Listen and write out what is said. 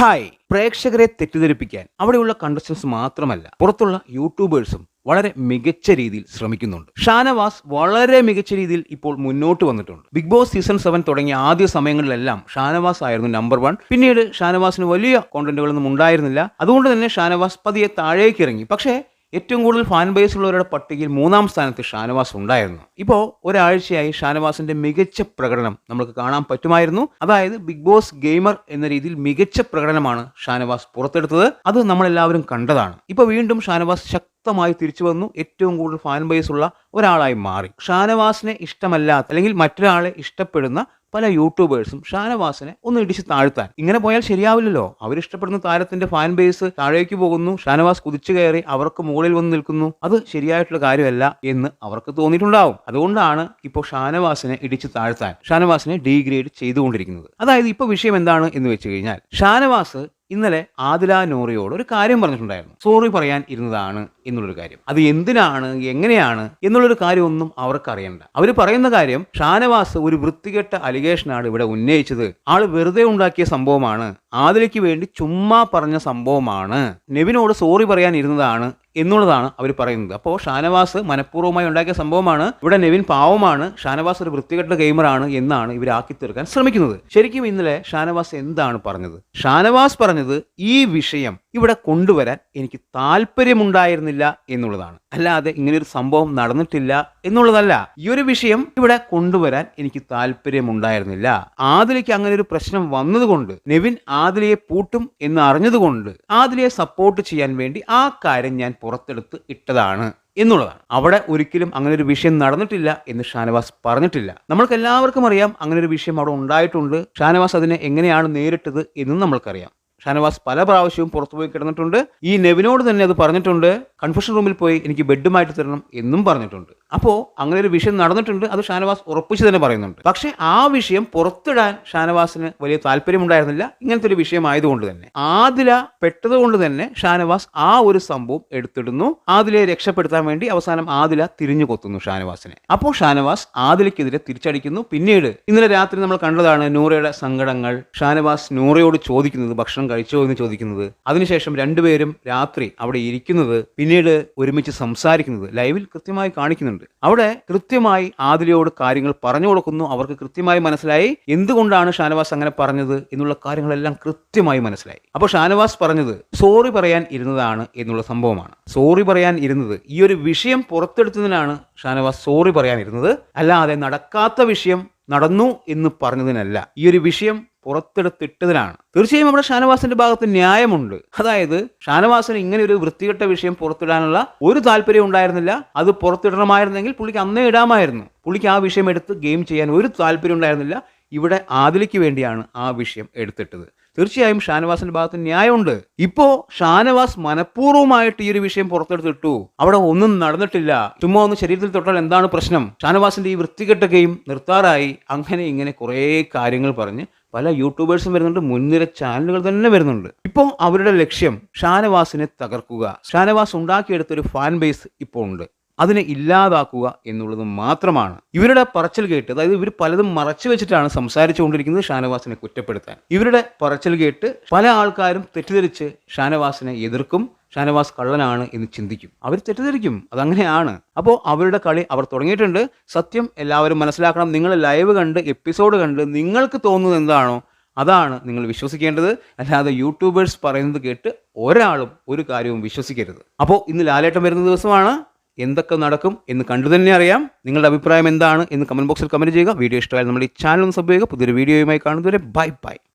Hi പ്രേക്ഷകരെ തെറ്റിദ്ധരിപ്പിക്കാൻ അവിടെയുള്ള കണ്ടസ്റ്റൻസ് മാത്രമല്ല പുറത്തുള്ള യൂട്യൂബേഴ്സും വളരെ മികച്ച രീതിയിൽ ശ്രമിക്കുന്നുണ്ട്. ഷാനവാസ് വളരെ മികച്ച രീതിയിൽ ഇപ്പോൾ മുന്നോട്ട് വന്നിട്ടുണ്ട്. ബിഗ് ബോസ് സീസൺ സെവൻ തുടങ്ങിയ ആദ്യ സമയങ്ങളിലെല്ലാം ഷാനവാസ് ആയിരുന്നു നമ്പർ വൺ പിന്നീട് ഷാനവാസിന് വലിയ കോണ്ടന്റുകളൊന്നും ഉണ്ടായിരുന്നില്ല. അതുകൊണ്ട് തന്നെ ഷാനവാസ് പതിയെ താഴേക്ക് ഇറങ്ങി പക്ഷേ ഏറ്റവും കൂടുതൽ ഫാൻ ബേസ് ഉള്ളവരുടെ പട്ടികയിൽ മൂന്നാം സ്ഥാനത്ത് ഷാനവാസ് ഉണ്ടായിരുന്നു. ഇപ്പോൾ ഒരാഴ്ചയായി ഷാനവാസിന്റെ മികച്ച പ്രകടനം നമുക്ക് കാണാൻ പറ്റുമായിരുന്നു. അതായത് ബിഗ് ബോസ് ഗെയിമർ എന്ന രീതിയിൽ മികച്ച പ്രകടനമാണ് ഷാനവാസ് പുറത്തെടുത്തത്. അത് നമ്മളെല്ലാവരും കണ്ടതാണ്. ഇപ്പോൾ വീണ്ടും ഷാനവാസ് ശക്തമായി തിരിച്ചു വന്നു. ഏറ്റവും കൂടുതൽ ഫാൻ ബേസ് ഉള്ള ഒരാളായി മാറി. ഷാനവാസിനെ ഇഷ്ടമല്ലാത്ത അല്ലെങ്കിൽ മറ്റൊരാളെ ഇഷ്ടപ്പെടുന്ന പല യൂട്യൂബേഴ്സും ഷാനവാസിനെ ഒന്ന് ഇടിച്ച് താഴ്ത്താൻ. ഇങ്ങനെ പോയാൽ ശരിയാവില്ലല്ലോ. അവരിഷ്ടപ്പെടുന്ന താരത്തിന്റെ ഫാൻ ബേസ് താഴേക്ക് പോകുന്നു. ഷാനവാസ് കുതിച്ചു കയറി അവർക്ക് മുകളിൽ വന്ന് നിൽക്കുന്നു. അത് ശരിയായിട്ടുള്ള കാര്യമല്ല എന്ന് അവർക്ക് തോന്നിയിട്ടുണ്ടാവും. അതുകൊണ്ടാണ് ഇപ്പോൾ ഷാനവാസിനെ ഇടിച്ച് താഴ്ത്താൻ ഷാനവാസിനെ ഡീഗ്രേഡ് ചെയ്തുകൊണ്ടിരിക്കുന്നത്. അതായത് ഇപ്പോൾ വിഷയം എന്താണ് എന്ന് വെച്ച് കഴിഞ്ഞാൽ ഷാനവാസ് ഇന്നലെ ആദില നോറിയോട് ഒരു കാര്യം പറഞ്ഞിട്ടുണ്ടായിരുന്നു. സോറി പറയാൻ ഇരുന്നതാണ് എന്നുള്ളൊരു കാര്യം. അത് എന്തിനാണ്? എങ്ങനെയാണ്? എന്നുള്ളൊരു കാര്യമൊന്നും അവർക്ക് അറിയണ്ട. അവർ പറയുന്ന കാര്യം ഷാനവാസ് ഒരു വൃത്തികെട്ട അലിഗേഷനാണ് ഇവിടെ ഉന്നയിച്ചത്. ആൾ വെറുതെ ഉണ്ടാക്കിയ സംഭവമാണ്. ആദിലയ്ക്ക് വേണ്ടി ചുമ്മാ പറഞ്ഞ സംഭവമാണ്. നെവിനോട് സോറി പറയാനിരുന്നതാണ് എന്നുള്ളതാണ് അവർ പറയുന്നത്. അപ്പോൾ ഷാനവാസ് മനഃപൂർവമായി ഉണ്ടാക്കിയ സംഭവമാണ്. ഇവിടെ നെവിൻ പാവമാണ്. ഷാനവാസ് ഒരു വൃത്തികെട്ട ഗെയിമറാണ് എന്നാണ് ഇവർ ആക്കി തീർക്കാൻ ശ്രമിക്കുന്നത്. ശരിക്കും ഇന്നലെ ഷാനവാസ് എന്താണ് പറഞ്ഞത്? ഷാനവാസ് പറഞ്ഞത് ഈ വിഷയം ഇവിടെ കൊണ്ടുവരാൻ എനിക്ക് താല്പര്യമുണ്ടായിരുന്നില്ല എന്നുള്ളതാണ്. അല്ലാതെ ഇങ്ങനൊരു സംഭവം നടന്നിട്ടില്ല എന്നുള്ളതല്ല. ഈ ഒരു വിഷയം ഇവിടെ കൊണ്ടുവരാൻ എനിക്ക് താല്പര്യമുണ്ടായിരുന്നില്ല. ആദിലയ്ക്ക് അങ്ങനെ ഒരു പ്രശ്നം വന്നതുകൊണ്ട് നെവിൻ ആദിലയെ പൂട്ടും എന്ന് അറിഞ്ഞതുകൊണ്ട് ആദിലയെ സപ്പോർട്ട് ചെയ്യാൻ വേണ്ടി ആ കാര്യം ഞാൻ പുറത്തെടുത്ത് ഇട്ടതാണ് എന്നുള്ളതാണ്. അവിടെ ഒരിക്കലും അങ്ങനെ ഒരു വിഷയം നടന്നിട്ടില്ല എന്ന് ഷാനവാസ് പറഞ്ഞിട്ടില്ല. നമ്മൾക്ക് എല്ലാവർക്കും അറിയാം അങ്ങനെ ഒരു വിഷയം അവിടെ ഉണ്ടായിട്ടുണ്ട്. ഷാനവാസ് അതിനെ എങ്ങനെയാണ് നേരിട്ടത് എന്നും നമ്മൾക്കറിയാം. ഷാനവാസ് പല പ്രാവശ്യവും പുറത്തുപോയി കിടന്നിട്ടുണ്ട്. ഈ നെവിനോട് തന്നെ അത് പറഞ്ഞിട്ടുണ്ട്. കൺഫ്യൂഷൻ റൂമിൽ പോയി എനിക്ക് ബെഡുമായിട്ട് തരണം എന്നും പറഞ്ഞിട്ടുണ്ട്. അപ്പോൾ അങ്ങനെ ഒരു വിഷയം നടന്നിട്ടുണ്ട് അത് ഷാനവാസ് ഉറപ്പിച്ച് തന്നെ പറയുന്നുണ്ട്. പക്ഷേ ആ വിഷയം പുറത്തിടാൻ ഷാനവാസിന് വലിയ താല്പര്യമുണ്ടായിരുന്നില്ല. ഇങ്ങനത്തെ ഒരു വിഷയം ആയതുകൊണ്ട് തന്നെ. ആദില പെട്ടതുകൊണ്ട് തന്നെ ഷാനവാസ് ആ ഒരു സംഭവം എടുത്തിടുന്നു. ആദിലയെ രക്ഷപ്പെടുത്താൻ വേണ്ടി അവസാനം ആദില തിരിഞ്ഞു കൊത്തുന്നു ഷാനവാസിനെ. അപ്പോൾ ഷാനവാസ് ആദിലയ്ക്കെതിരെ തിരിച്ചടിക്കുന്നു. പിന്നീട് ഇന്നലെ രാത്രി നമ്മൾ കണ്ടതാണ് നൂറയുടെ സങ്കടങ്ങൾ. ഷാനവാസ് നൂറയോട് ചോദിക്കുന്നത് ഭക്ഷണം കഴിച്ചോ? എന്ന് ചോദിക്കുന്നത്. അതിനുശേഷം രണ്ടുപേരും രാത്രി അവിടെ ഇരിക്കുന്നത് പിന്നീട് ഒരുമിച്ച് സംസാരിക്കുന്നത് ലൈവിൽ കൃത്യമായി കാണിക്കുന്നുണ്ട്. അവിടെ കൃത്യമായി ആദിലയോട് കാര്യങ്ങൾ പറഞ്ഞു കൊടുക്കുന്നു. അവർക്ക് കൃത്യമായി മനസ്സിലായി. എന്തുകൊണ്ടാണ് ഷാനവാസ് അങ്ങനെ പറഞ്ഞത് എന്നുള്ള കാര്യങ്ങളെല്ലാം കൃത്യമായി മനസ്സിലായി. അപ്പോൾ ഷാനവാസ് പറഞ്ഞത് സോറി പറയാൻ ഇരുന്നതാണ് എന്നുള്ള സംഭവമാണ്. സോറി പറയാൻ ഇരുന്നത് ഈ ഒരു വിഷയം പുറത്തെടുത്തതിനാണ് ഷാനവാസ് സോറി പറയാൻ ഇരുന്നത്. അല്ലാതെ നടക്കാത്ത വിഷയം നടന്നു എന്ന് പറഞ്ഞതിനല്ല. ഈ ഒരു വിഷയം പുറത്തെടുത്തിട്ടതിനാണ് തീർച്ചയായും നമ്മുടെ ഷാനവാസിന്റെ ഭാഗത്ത് ന്യായമുണ്ട്. അതായത് ഷാനവാസിന് ഇങ്ങനെ ഒരു വൃത്തികെട്ട വിഷയം പുറത്തിടാനുള്ള ഒരു താല്പര്യം ഉണ്ടായിരുന്നില്ല. അത് പുറത്തിടണമായിരുന്നെങ്കിൽ പുള്ളിക്ക് അന്നേ ഇടാമായിരുന്നു. പുള്ളിക്ക് ആ വിഷയം എടുത്ത് ഗെയിം ചെയ്യാൻ ഒരു താല്പര്യം ഉണ്ടായിരുന്നില്ല. ഇവിടെ ആദിലയ്ക്ക് വേണ്ടിയാണ് ആ വിഷയം എടുത്തിട്ടത്. തീർച്ചയായും ഷാനവാസിന്റെ ഭാഗത്ത് ന്യായമുണ്ട്. ഇപ്പോ ഷാനവാസ് മനഃപൂർവമായിട്ട് ഈ ഒരു വിഷയം പുറത്തെടുത്തിട്ടു. അവിടെ ഒന്നും നടന്നിട്ടില്ല. ചുമ്മാ ഒന്ന് ശരീരത്തിൽ തൊട്ടാൽ എന്താണ് പ്രശ്നം? ഷാനവാസിന്റെ ഈ വൃത്തികെട്ട ഗെയിം നിർത്താറായി. അങ്ങനെ ഇങ്ങനെ കുറേ കാര്യങ്ങൾ പറഞ്ഞ് പല യൂട്യൂബേഴ്സും വരുന്നുണ്ട്. മുൻനിര ചാനലുകൾ തന്നെ വരുന്നുണ്ട്. ഇപ്പോൾ അവരുടെ ലക്ഷ്യം ഷാനവാസിനെ തകർക്കുക. ഷാനവാസ് ഉണ്ടാക്കിയെടുത്തൊരു ഫാൻ ബേസ് ഇപ്പോൾ ഉണ്ട്. അതിനെ ഇല്ലാതാക്കുക എന്നുള്ളത് മാത്രമാണ്. ഇവരുടെ പറച്ചിൽ കേട്ട് അതായത് ഇവർ പലതും മറച്ചു വെച്ചിട്ടാണ് സംസാരിച്ചുകൊണ്ടിരിക്കുന്നത് ഷാനവാസിനെ കുറ്റപ്പെടുത്താൻ. ഇവരുടെ പറച്ചിൽ കേട്ട് പല ആൾക്കാരും തെറ്റിദ്ധരിച്ച് ഷാനവാസിനെ എതിർക്കും ഷാനവാസ് കള്ളനാണ് എന്ന് ചിന്തിക്കും. അവർ തെറ്റിദ്ധരിക്കും അതങ്ങനെയാണ്. അപ്പോൾ അവരുടെ കളി അവർ തുടങ്ങിയിട്ടുണ്ട്. സത്യം എല്ലാവരും മനസ്സിലാക്കണം. നിങ്ങൾ ലൈവ് കണ്ട് എപ്പിസോഡ് കണ്ട് നിങ്ങൾക്ക് തോന്നുന്നത് എന്താണോ അതാണ് നിങ്ങൾ വിശ്വസിക്കേണ്ടത്. അല്ലാതെ യൂട്യൂബേഴ്സ് പറയുന്നത് കേട്ട് ഒരാളും ഒരു കാര്യവും വിശ്വസിക്കരുത്. അപ്പോൾ ഇന്ന് ലാലേട്ടം വരുന്ന ദിവസമാണ്. എന്തൊക്കെ നടക്കും എന്ന് കണ്ടു തന്നെ അറിയാം. നിങ്ങളുടെ അഭിപ്രായം എന്താണ് എന്ന് കമന്റ് ബോക്സിൽ കമന്റ് ചെയ്യുക. വീഡിയോ ഇഷ്ടമായാൽ നമ്മുടെ ഈ ചാനൽ ഒന്ന് സബ് ചെയ്യുക. പുതിയൊരു വീഡിയോയുമായി കാണുന്നവരെ ബൈ ബൈ